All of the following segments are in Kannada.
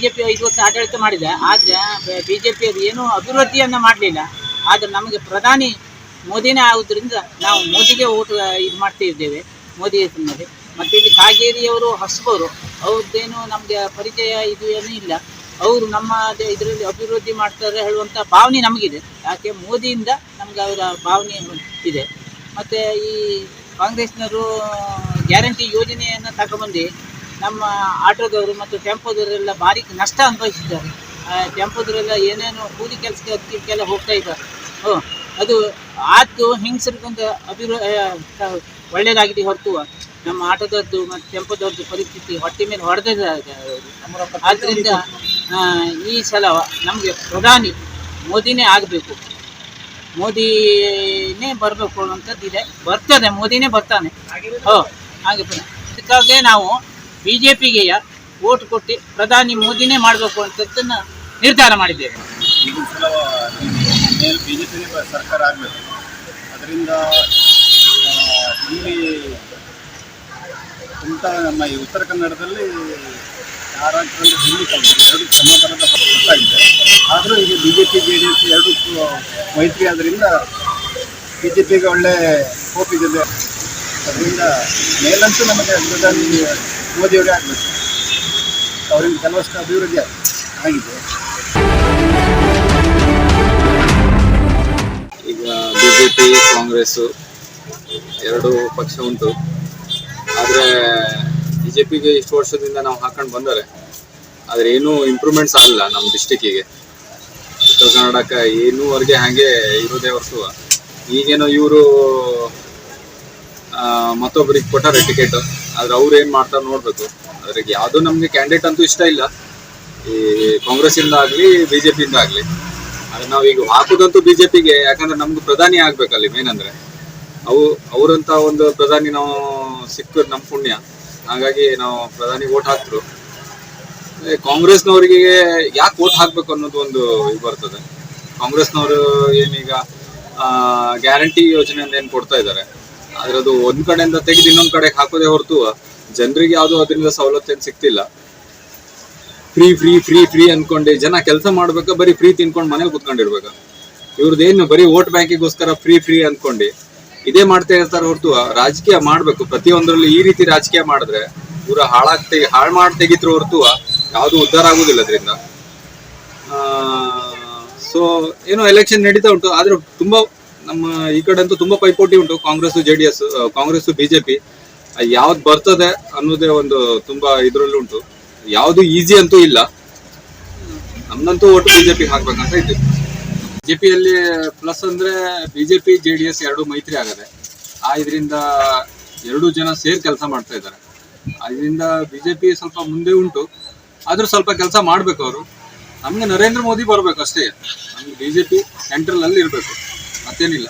ಬಿಜೆಪಿ ಐದು ವರ್ಷ ಆಡಳಿತ ಮಾಡಿದೆ, ಆದ್ರೆ ಬಿಜೆಪಿ ಅದು ಏನೂ ಅಭಿವೃದ್ಧಿಯನ್ನ ಮಾಡಲಿಲ್ಲ. ಆದ್ರೆ ನಮಗೆ ಪ್ರಧಾನಿ ಮೋದಿನೇ ಆಗೋದ್ರಿಂದ ನಾವು ಮೋದಿಗೆ ಓಟ್, ಇದು ಮಾಡ್ತಾ ಇದ್ದೇವೆ, ಮೋದಿ ಹೆಸರಿನಲ್ಲಿ. ಮತ್ತೆ ಇಲ್ಲಿ ಕಾಗೇರಿಯವರು ಹೊಸಬರು, ಅವ್ರದ್ದೇನು ನಮಗೆ ಪರಿಚಯ ಇದು ಏನೂ ಇಲ್ಲ. ಅವರು ನಮ್ಮ ಇದರಲ್ಲಿ ಅಭಿವೃದ್ಧಿ ಮಾಡ್ತಾರೆ ಹೇಳುವಂಥ ಭಾವನೆ ನಮಗಿದೆ. ಯಾಕೆ? ಮೋದಿಯಿಂದ ನಮ್ಗೆ ಅವರ ಭಾವನೆ ಇದೆ. ಮತ್ತು ಈ ಕಾಂಗ್ರೆಸ್ನವರು ಗ್ಯಾರಂಟಿ ಯೋಜನೆಯನ್ನು ತಗೊಂಬಂದು ನಮ್ಮ ಆಟೋದವರು ಮತ್ತು ಟೆಂಪೋದವರೆಲ್ಲ ಭಾರಿ ನಷ್ಟ ಅನುಭವಿಸಿದ್ದಾರೆ. ಟೆಂಪೋದವರೆಲ್ಲ ಏನೇನು ಕೂಲಿ ಕೆಲಸಕ್ಕೆ ಅದಕ್ಕೆಲ್ಲ ಹೋಗ್ತಾ ಇದ್ದಾರೆ. ಹ್ಞೂ ಅದು ಆತು ಹಿಂಗಸರಿಗೊಂದು ಅಭಿವೃ ಒಳ್ಳೆಯದಾಗಿದೆ ಹೊರತು ನಮ್ಮ ಆಟೋದವ್ರದ್ದು ಮತ್ತು ಟೆಂಪೋದವ್ರದ್ದು ಪರಿಸ್ಥಿತಿ ಹೊಟ್ಟೆ ಮೇಲೆ ಹೊಡೆದಿದ್ದಾರೆ ಆದ್ದರಿಂದ ಈ ಸಲ ನಮಗೆ ಪ್ರಧಾನಿ ಮೋದಿನೇ ಆಗಬೇಕು. ಮೋದಿನೇ ಬರಬೇಕು ಅನ್ನೋಂಥದ್ದು ಇದೆ ಬರ್ತದೆ, ಮೋದಿನೇ ಬರ್ತಾನೆ. ಹೋ ಹಾಗೆ ಅದಕ್ಕಾಗಿ ನಾವು ಬಿ ಜೆ ಪಿಗೆ ಓಟ್ ಕೊಟ್ಟು ಪ್ರಧಾನಿ ಮೋದಿನೇ ಮಾಡಬೇಕು ಅಂತದನ್ನ ನಿರ್ಧಾರ ಮಾಡಿದ್ದೇವೆ. ಈಗಿನ ಸಲ ಮೇಲೆ ಬಿ ಜೆ ಪಿನೇ ಸರ್ಕಾರ ಆಗಬೇಕು. ಅದರಿಂದ ಇಲ್ಲಿ ಇಂಥ ನಮ್ಮ ಈ ಉತ್ತರ ಕನ್ನಡದಲ್ಲಿ ಯಾರಾಗ್ತಂದ್ರೆ ಹಿಂದಿ ಎರಡು ಸಮಾಧಾನದ ಬರ್ತಾ ಆದರೂ ಈಗ B J P J D S ಎರಡು ಮೈತ್ರಿ ಆದ್ರಿಂದ ಬಿ ಜೆ ಪಿಗೆ ಒಳ್ಳೆ ಹೋಪ್ ಇದೆ ಅದರಿಂದ ಮೇಲಂತೂ ನಮಗೆ ಪ್ರಧಾನಿ ಮೋದಿಯವರೇ ಆಗಬೇಕು. ಅವರಿಂದ ಕೆಲವಷ್ಟು ಅಭಿವೃದ್ಧಿ ಆಗಿದೆ. ಈಗ ಬಿ ಜೆ ಪಿ ಕಾಂಗ್ರೆಸ್ಸು ಎರಡು ಪಕ್ಷ ಉಂಟು. ಆದರೆ ಬಿ ಜೆ ಪಿಗೆ ಇಷ್ಟು ವರ್ಷದಿಂದ ನಾವು ಹಾಕೊಂಡು ಬಂದರೆ ಆದರೆ ಏನೂ ಇಂಪ್ರೂವ್ಮೆಂಟ್ಸ್ ಆಗಲಿಲ್ಲ ನಮ್ಮ ಡಿಸ್ಟಿಕ್ಕಿಗೆ ಉತ್ತರ ಕನ್ನಡಕ್ಕೆ ಏನೂವರೆಗೆ ಹಾಗೆ ಇರೋದೇ ಹೊರತು. ಈಗೇನೋ ಇವರು ಮತ್ತೊಬ್ಬರಿಗೆ ಕೊಟ್ಟಾರೆ ಟಿಕೆಟ್ ಆದ್ರೆ ಅವ್ರು ಏನು ಮಾಡ್ತಾರೆ ನೋಡಬೇಕು. ಅದ್ರಿಗೆ ಯಾವ್ದು ನಮಗೆ ಕ್ಯಾಂಡಿಡೇಟ್ ಅಂತೂ ಇಷ್ಟ ಇಲ್ಲ. ಈ ಕಾಂಗ್ರೆಸ್ಸಿಂದ ಆಗಲಿ ಆಗ್ಲಿ ಪಿಯಿಂದ ಆಗಲಿ. ಆದ್ರೆ ನಾವು ಈಗ ಹಾಕುದಂತೂ ಬಿಜೆಪಿಗೆ, ಯಾಕಂದ್ರೆ ನಮ್ಗೆ ಪ್ರಧಾನಿ ಆಗ್ಬೇಕಲ್ಲಿ ಮೇನ್ ಅಂದ್ರೆ. ಅವು, ಅವ್ರಂತ ಒಂದು ಪ್ರಧಾನಿ ನಾವು ಸಿಕ್ಕ ನಮ್ಮ ಪುಣ್ಯ. ಹಾಗಾಗಿ ನಾವು ಪ್ರಧಾನಿ ಓಟ್ ಅದೇ ಕಾಂಗ್ರೆಸ್ನವರಿಗೆ ಯಾಕೆ ಓಟ್ ಹಾಕ್ಬೇಕು ಅನ್ನೋದು ಒಂದು ಇದು ಬರ್ತದೆ. ಕಾಂಗ್ರೆಸ್ನವರು ಏನೀಗ ಗ್ಯಾರಂಟಿ ಯೋಜನೆ ಅಂತ ಏನು ಕೊಡ್ತಾ ಇದ್ದಾರೆ. ಆದ್ರೆ ಅದು ಒಂದ್ ಕಡೆಯಿಂದ ತೆಗೆದು ಇನ್ನೊಂದ್ ಕಡೆಗೆ ಹಾಕೋದೇ ಹೊರತು ಜನರಿಗೆ ಯಾವುದು ಅದರಿಂದ ಸವಲತ್ತು ಏನು ಸಿಗ್ತಿಲ್ಲ. ಫ್ರೀ ಫ್ರೀ ಫ್ರೀ ಫ್ರೀ ಅನ್ಕೊಂಡು ಜನ ಕೆಲಸ ಮಾಡ್ಬೇಕಾ, ಬರೀ ಫ್ರೀ ತಿನ್ಕೊಂಡು ಮನೇಲಿ ಕುತ್ಕೊಂಡಿರ್ಬೇಕ? ಇವ್ರದ್ದೇನು ಬರೀ ವೋಟ್ ಬ್ಯಾಂಕಿಗೋಸ್ಕರ ಫ್ರೀ ಫ್ರೀ ಅನ್ಕೊಂಡು. ಇದೇ ಮಾಡ್ತಾ ಇರ್ತಾರೆ ಹೊರತು ರಾಜಕೀಯ ಮಾಡ್ಬೇಕು. ಪ್ರತಿಯೊಂದರಲ್ಲಿ ಈ ರೀತಿ ರಾಜಕೀಯ ಮಾಡಿದ್ರೆ ಇವ್ರ ಹಾಳಾಗ್ ತೆಗಿ ಹಾಳು ಮಾಡಿ ತೆಗಿತ್ರ ಹೊರತು ಯಾವುದು ಉದ್ಧಾರ ಆಗುದಿಲ್ಲ ಅದರಿಂದ. ಸೊ ಏನೋ ಎಲೆಕ್ಷನ್ ನಡೀತಾ ಉಂಟು. ಆದ್ರೆ ತುಂಬಾ ನಮ್ಮ ಈ ಕಡೆ ಅಂತೂ ತುಂಬಾ ಪೈಪೋಟಿ ಉಂಟು. Congress J D S Congress, BJP. ಯಾವ್ದು ಬರ್ತದೆ ಅನ್ನೋದೇ ಒಂದು ತುಂಬಾ ಇದ್ರಲ್ಲಿ ಉಂಟು. ಯಾವುದು ಈಸಿ ಅಂತೂ ಇಲ್ಲ. ನಮ್ದಂತೂ ಒಟ್ಟು ಬಿಜೆಪಿ ಹಾಕ್ಬೇಕಂತ ಇದ್ದೀವಿ. ಬಿಜೆಪಿಯಲ್ಲಿ ಪ್ಲಸ್ ಅಂದ್ರೆ ಬಿಜೆಪಿ ಜೆ ಡಿ ಎಸ್ ಎರಡು ಮೈತ್ರಿ ಆಗದೆ, ಆ ಇದರಿಂದ ಎರಡು ಜನ ಸೇರ್ ಕೆಲಸ ಮಾಡ್ತಾ ಇದ್ದಾರೆ. ಅದರಿಂದ ಬಿಜೆಪಿ ಸ್ವಲ್ಪ ಮುಂದೆ ಉಂಟು. ಆದ್ರೂ ಸ್ವಲ್ಪ ಕೆಲಸ ಮಾಡ್ಬೇಕು ಅವರು. ನಮ್ಗೆ ನರೇಂದ್ರ ಮೋದಿ ಬರ್ಬೇಕು ಅಷ್ಟೇ. ನಮ್ಗೆ ಬಿಜೆಪಿ ಸೆಂಟ್ರಲ್ ಅಲ್ಲಿ ಇರ್ಬೇಕು. ಮತ್ತೇನಿಲ್ಲ.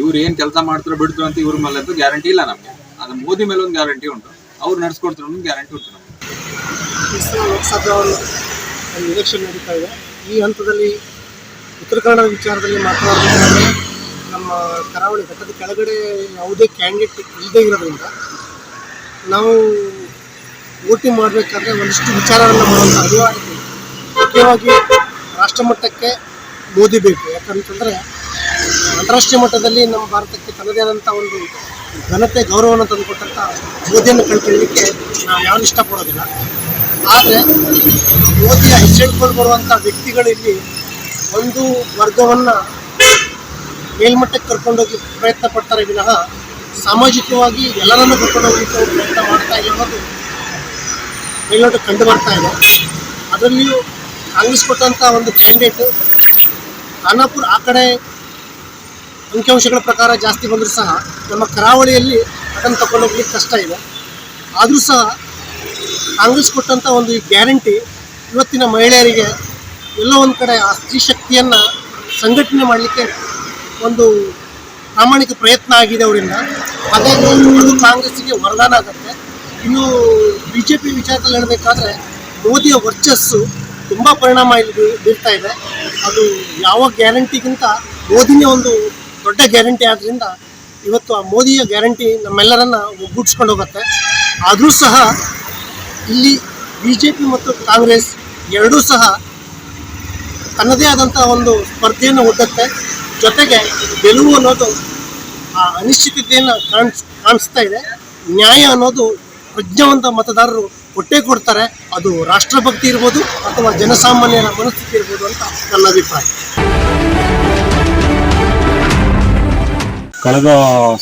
ಇವ್ರು ಏನು ಕೆಲಸ ಮಾಡ್ತಾರೋ ಬಿಡ್ತಾರೋ ಅಂತ ಇವ್ರ ಮೇಲೆ ಅಂತೂ ಗ್ಯಾರಂಟಿ ಇಲ್ಲ ನಮಗೆ. ಅದು ಮೋದಿ ಮೇಲೆ ಒಂದು ಗ್ಯಾರಂಟಿ ಉಂಟು. ಅವ್ರು ನಡೆಸ್ಕೊಡ್ತಾರೆ ಗ್ಯಾರಂಟಿ ಉಂಟು ನಮ್ಗೆ. ಎಲೆಕ್ಷನ್ ನಡೀತಾ ಇದೆ. ಈ ಹಂತದಲ್ಲಿ ಉತ್ತರ ಕನ್ನಡ ವಿಚಾರದಲ್ಲಿ ಮಾತನಾಡಬೇಕಾದ್ರೆ ನಮ್ಮ ಕರಾವಳಿ ಘಟ್ಟದ ಕೆಳಗಡೆ ಯಾವುದೇ ಕ್ಯಾಂಡಿಡೇಟ್ ಇಲ್ಲದೇ ಇರೋದ್ರಿಂದ ನಾವು ವೋಟಿಂಗ್ ಮಾಡಬೇಕಾದ್ರೆ ಒಂದಿಷ್ಟು ವಿಚಾರಗಳನ್ನು ಮಾಡುವಂಥ ಅನಿವಾರ್ಯತೆ ಮುಖ್ಯವಾಗಿ ರಾಷ್ಟ್ರ ಮಟ್ಟಕ್ಕೆ ಮೋದಿ ಬೇಕು. ಯಾಕಂತಂದರೆ ಅಂತಾರಾಷ್ಟ್ರೀಯ ಮಟ್ಟದಲ್ಲಿ ನಮ್ಮ ಭಾರತಕ್ಕೆ ತನ್ನದೇ ಆದಂಥ ಒಂದು ಘನತೆ, ಗೌರವವನ್ನು ತಂದುಕೊಟ್ಟಂಥ ಮೋದಿಯನ್ನು ಕಳ್ಕೊಳ್ಳಲಿಕ್ಕೆ ನಾವು ಯಾರು ಇಷ್ಟಪಡೋದಿಲ್ಲ. ಆದರೆ ಮೋದಿಯ ಹೆಜ್ಜೆಡ್ಕೊಂಡು ಬರುವಂಥ ವ್ಯಕ್ತಿಗಳಲ್ಲಿ ಒಂದು ವರ್ಗವನ್ನು ಮೇಲ್ಮಟ್ಟಕ್ಕೆ ಕರ್ಕೊಂಡೋಗಿ ಪ್ರಯತ್ನ ಪಡ್ತಾರೆ ವಿನಃ ಸಾಮಾಜಿಕವಾಗಿ ಎಲ್ಲರನ್ನು ಕರ್ಕೊಂಡು ಹೋಗಿ ಅವ್ರು ಪ್ರಯತ್ನ ಮಾಡ್ತಾ ಅನ್ನೋದು ಮೇಲ್ನೋಟಕ್ಕೆ ಕಂಡು ಬರ್ತಾ ಇದೆ. ಅದರಲ್ಲಿಯೂ ಕಾಂಗ್ರೆಸ್ ಕೊಟ್ಟಂಥ ಒಂದು ಕ್ಯಾಂಡಿಡೇಟು, ಖಾನಾಪುರ ಆ ಕಡೆ ಅಂಕಿಅಂಶಗಳ ಪ್ರಕಾರ ಜಾಸ್ತಿ ಬಂದರೂ ಸಹ ನಮ್ಮ ಕರಾವಳಿಯಲ್ಲಿ ಅದನ್ನು ತಗೊಂಡು ಕಷ್ಟ ಇದೆ. ಆದರೂ ಸಹ ಕಾಂಗ್ರೆಸ್ ಕೊಟ್ಟಂಥ ಒಂದು ಈ ಗ್ಯಾರಂಟಿ ಇವತ್ತಿನ ಮಹಿಳೆಯರಿಗೆ ಎಲ್ಲೋ ಒಂದು ಕಡೆ ಆ ಸ್ತ್ರೀ ಶಕ್ತಿಯನ್ನು ಸಂಘಟನೆ ಮಾಡಲಿಕ್ಕೆ ಒಂದು ಪ್ರಾಮಾಣಿಕ ಪ್ರಯತ್ನ ಆಗಿದೆ ಅವರಿಂದ. ಹಾಗಾಗಿ ಅದು ಕಾಂಗ್ರೆಸ್ಸಿಗೆ ವರದಾನ ಆಗುತ್ತೆ. ಇನ್ನು ಬಿ ಜೆ ಪಿ ವಿಚಾರದಲ್ಲಿ ಹೇಳಬೇಕಾದ್ರೆ ಮೋದಿಯ ವರ್ಚಸ್ಸು ತುಂಬ ಪರಿಣಾಮ ಇಲ್ಲಿ ಬೀರ್ತಾ ಇದೆ. ಅದು ಯಾವ ಗ್ಯಾರಂಟಿಗಿಂತ ಮೋದಿನೇ ಒಂದು ದೊಡ್ಡ ಗ್ಯಾರಂಟಿ ಆದ್ದರಿಂದ ಇವತ್ತು ಆ ಮೋದಿಯ ಗ್ಯಾರಂಟಿ ನಮ್ಮೆಲ್ಲರನ್ನ ಒಗ್ಗೂಡಿಸ್ಕೊಂಡು ಹೋಗುತ್ತೆ. ಆದರೂ ಸಹ ಇಲ್ಲಿ ಬಿ ಜೆ ಪಿ ಮತ್ತು ಕಾಂಗ್ರೆಸ್ ಎರಡೂ ಸಹ ತನ್ನದೇ ಆದಂಥ ಒಂದು ಸ್ಪರ್ಧೆಯನ್ನು ಒಡ್ಡುತ್ತೆ. ಜೊತೆಗೆ ಗೆಲುವು ಅನ್ನೋದು ಆ ಅನಿಶ್ಚಿತತೆಯನ್ನು ಕಾಣಿಸ್, ಕಾಣಿಸ್ತಾ ಇದೆ. ನ್ಯಾಯ ಅನ್ನೋದು ಪ್ರಜ್ಞಾವಂತ ಮತದಾರರು ಕೊಟ್ಟೇ ಕೊಡ್ತಾರೆ. ಅದು ರಾಷ್ಟ್ರಭಕ್ತಿ ಇರ್ಬೋದು ಅಥವಾ ಜನಸಾಮಾನ್ಯರ ಮನಸ್ಥಿತಿ ಇರ್ಬೋದು ಅಂತ ನನ್ನ ಅಭಿಪ್ರಾಯ. ಕಳೆದ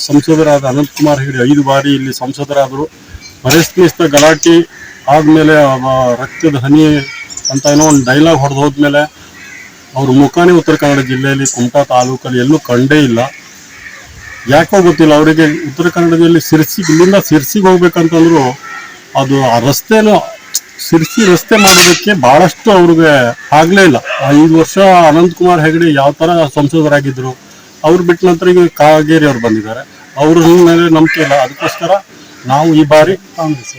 ಸಂಸದರಾದ ಅನಂತಕುಮಾರ್ ಹೆಗಡೆ ಐದು ಬಾರಿ ಇಲ್ಲಿ ಸಂಸದರಾದರು. ಪರಿಸ್ಥಿತಿ ಗಲಾಟೆ ಆದಮೇಲೆ ರಕ್ತದ ಹನಿ ಅಂತ ಏನೋ ಒಂದು ಡೈಲಾಗ್ ಹೊಡೆದು ಹೋದ್ಮೇಲೆ ಅವ್ರ ಮುಖಾನೇ ಉತ್ತರ ಕನ್ನಡ ಜಿಲ್ಲೆಯಲ್ಲಿ ಕುಮಟಾ ತಾಲೂಕಲ್ಲಿ ಎಲ್ಲೂ ಕಂಡೇ ಇಲ್ಲ. ಯಾಕೋ ಗೊತ್ತಿಲ್ಲ, ಅವರಿಗೆ ಉತ್ತರ ಕನ್ನಡದಲ್ಲಿ ಸಿರ್ಸಿ, ಇಲ್ಲಿಂದ ಸಿರ್ಸಿಗೆ ಹೋಗ್ಬೇಕಂತಂದ್ರು ಅದು ಆ ರಸ್ತೆನೂ ಸಿರ್ಸಿ ರಸ್ತೆ ಮಾಡೋದಕ್ಕೆ ಬಹಳಷ್ಟು ಅವ್ರಿಗೆ ಆಗಲೇ ಇಲ್ಲ. ಐದು ವರ್ಷ ಅನಂತಕುಮಾರ್ ಹೆಗಡೆ ಯಾವ ತರ ಸಂಸದರಾಗಿದ್ರು ಅವ್ರು ಬಿಟ್ಟ ನಂತರ ಈಗ ಕಾಗೇರಿ ಅವ್ರು ಬಂದಿದ್ದಾರೆ. ಅವ್ರ ಮೇಲೆ ನಂಬಿಕೆ ಇಲ್ಲ. ಅದಕ್ಕೋಸ್ಕರ ನಾವು ಈ ಬಾರಿ ಕಾಂಗ್ರೆಸ್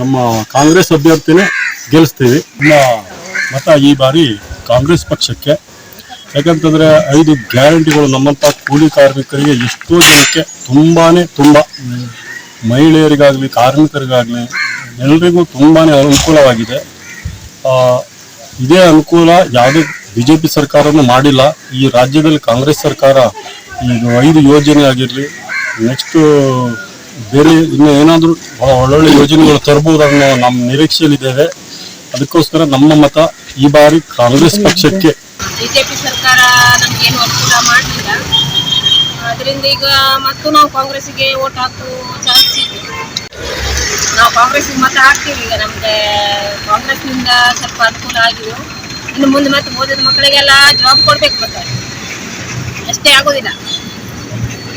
ನಮ್ಮ ಕಾಂಗ್ರೆಸ್ ಅಭ್ಯರ್ಥಿನೇ ಗೆಲ್ಲಿಸ್ತೀವಿ. ನಮ್ಮ ಮತ ಈ ಬಾರಿ ಕಾಂಗ್ರೆಸ್ ಪಕ್ಷಕ್ಕೆ. ಯಾಕಂತಂದರೆ ಐದು ಗ್ಯಾರಂಟಿಗಳು ನಮ್ಮಂತ ಕೂಲಿ ಕಾರ್ಮಿಕರಿಗೆ ಎಷ್ಟೋ ಜನಕ್ಕೆ ತುಂಬಾ ತುಂಬ. ಮಹಿಳೆಯರಿಗಾಗ್ಲಿ, ಕಾರ್ಮಿಕರಿಗಾಗಲಿ ಎಲ್ರಿಗೂ ತುಂಬಾ ಅನುಕೂಲವಾಗಿದೆ. ಇದೇ ಅನುಕೂಲ ಯಾವುದೇ ಬಿಜೆಪಿ ಸರ್ಕಾರನೂ ಮಾಡಿಲ್ಲ. ಈ ರಾಜ್ಯದಲ್ಲಿ ಕಾಂಗ್ರೆಸ್ ಸರ್ಕಾರ ಈಗ ಐದು ಯೋಜನೆ ಆಗಿರಲಿ, ನೆಕ್ಸ್ಟ್ ಬೇರೆ ಇನ್ನೂ ಏನಾದರೂ ಒಳ್ಳೊಳ್ಳೆ ಯೋಜನೆಗಳು ತರಬಹುದು ಅನ್ನೋ ನಮ್ಮ ನಿರೀಕ್ಷೆಯಲ್ಲಿದ್ದೇವೆ. ಅದಕ್ಕೋಸ್ಕರ ನಮ್ಮ ಮತ ಈ ಬಾರಿ ಕಾಂಗ್ರೆಸ್ ಪಕ್ಷಕ್ಕೆ. ಬಿಜೆಪಿ ಸರ್ಕಾರ ನಮ್ಗೇನು ಅನುಕೂಲ ಮಾಡಲಿಲ್ಲ. ಅದರಿಂದ ಈಗ ಮತ್ತು ನಾವು ಕಾಂಗ್ರೆಸ್ಗೆ ಓಟ್ ಹಾಕು ಚಾನ್ಸ್ ನಾವು ಕಾಂಗ್ರೆಸ್ಗೆ ಮತ ಹಾಕ್ತೀವಿ ಈಗ ನಮ್ಗೆ ಕಾಂಗ್ರೆಸ್ನಿಂದ ಸ್ವಲ್ಪ ಅನುಕೂಲ ಆಗಿದೆ. ಇನ್ನು ಮುಂದೆ ಮತ್ತೆ ಓದಿದ ಮಕ್ಕಳಿಗೆಲ್ಲ ಜಾಬ್ ಕೊಡ್ಬೇಕು ಮತ್ತೆ. ಅಷ್ಟೇ ಆಗೋದಿಲ್ಲ.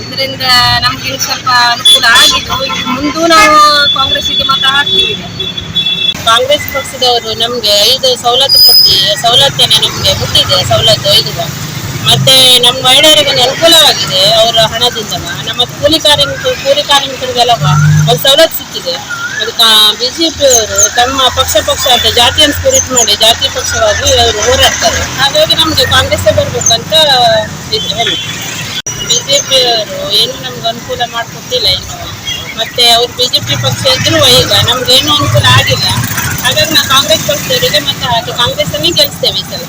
ಇದರಿಂದ ನಮ್ಗೆ ಸ್ವಲ್ಪ ಅನುಕೂಲ ಆಗಿದ್ದು ಮುಂದೂ ನಾವು ಕಾಂಗ್ರೆಸ್ಸಿಗೆ ಮತ ಹಾಕ್ತೀವಿ ಕಾಂಗ್ರೆಸ್ ಪಕ್ಷದವರು ನಮಗೆ ಐದು ಸವಲತ್ತು ಕೊಟ್ಟು, ಸವಲತ್ತೇನೆ ನಮಗೆ ಮುಟ್ಟಿದೆ ಸವಲತ್ತು ಐದು ಮತ್ತೆ ನಮ್ಮ ಮಹಿಳೆಯರಿಗೆ ಅನುಕೂಲವಾಗಿದೆ ಅವರ ಹಣದಿಂದ. ನಮ್ಮ ಕೂಲಿ ಕಾರ್ಮಿಕರು ಕೂಲಿ ಕಾರ್ಮಿಕರಿಗೆಲ್ಲ ಒಂದು ಸವಲತ್ತು ಸಿಕ್ಕಿದೆ. ಅದಕ್ಕೆ ಪಿಯವರು ತಮ್ಮ ಪಕ್ಷ ಪಕ್ಷ ಅಂತ ಜಾತಿಯನ್ನು ಸ್ಪಿರಿಟ್ ಮಾಡಿ ಜಾತಿ ಪಕ್ಷವಾಗಿ ಅವರು ಹೋರಾಡ್ತಾರೆ. ಹಾಗಾಗಿ ನಮಗೆ ಕಾಂಗ್ರೆಸ್ಸೇ ಬರ್ಬೇಕಂತ ಇದು ಹೇಳಿ. ಪಿಯವರು ಏನು ನಮ್ಗೆ ಅನುಕೂಲ ಮಾಡಿಕೊಟ್ಟಿಲ್ಲ ಇನ್ನು. ಮತ್ತೆ ಅವ್ರು ಬಿ ಜೆ ಪಿ ಪಕ್ಷ ಇದ್ರು ಈಗ ನಮ್ಗೇನು ಅನುಕೂಲ ಆಗಿಲ್ಲ. ಹಾಗಾಗಿ ನಾವು ಕಾಂಗ್ರೆಸ್ ಪಕ್ಷದವರಿಗೆ ಮತ್ತೆ ಕಾಂಗ್ರೆಸ್ ಕಾಂಗ್ರೆಸ್ಸನ್ನೇ ಗೆಲ್ಲಿಸ್ತೇವೆ ಈ ಸಲ.